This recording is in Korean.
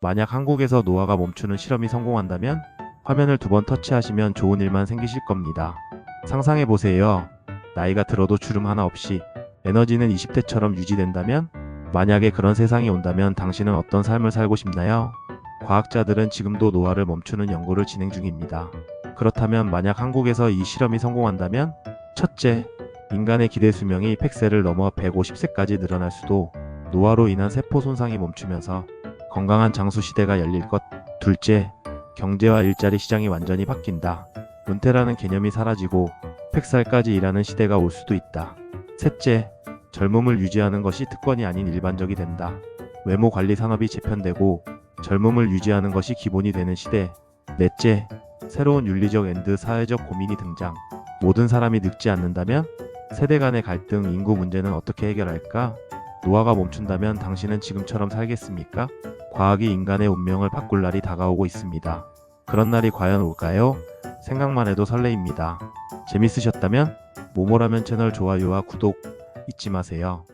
만약 한국에서 노화가 멈추는 실험이 성공한다면 화면을 두 번 터치하시면 좋은 일만 생기실 겁니다. 상상해 보세요. 나이가 들어도 주름 하나 없이 에너지는 20대처럼 유지된다면 만약에 그런 세상이 온다면 당신은 어떤 삶을 살고 싶나요? 과학자들은 지금도 노화를 멈추는 연구를 진행 중입니다. 그렇다면 만약 한국에서 이 실험이 성공한다면 첫째, 인간의 기대 수명이 100세를 넘어 150세까지 늘어날 수도 노화로 인한 세포 손상이 멈추면서 건강한 장수 시대가 열릴 것. 둘째, 경제와 일자리 시장이 완전히 바뀐다. 은퇴라는 개념이 사라지고 100살까지 일하는 시대가 올 수도 있다. 셋째, 젊음을 유지하는 것이 특권이 아닌 일반적이 된다. 외모 관리 산업이 재편되고 젊음을 유지하는 것이 기본이 되는 시대. 넷째, 새로운 윤리적 앤드 사회적 고민이 등장. 모든 사람이 늙지 않는다면 세대 간의 갈등, 인구 문제는 어떻게 해결할까? 노화가 멈춘다면 당신은 지금처럼 살겠습니까? 과학이 인간의 운명을 바꿀 날이 다가오고 있습니다. 그런 날이 과연 올까요? 생각만 해도 설레입니다. 재밌으셨다면 모모라면 채널 좋아요와 구독 잊지 마세요.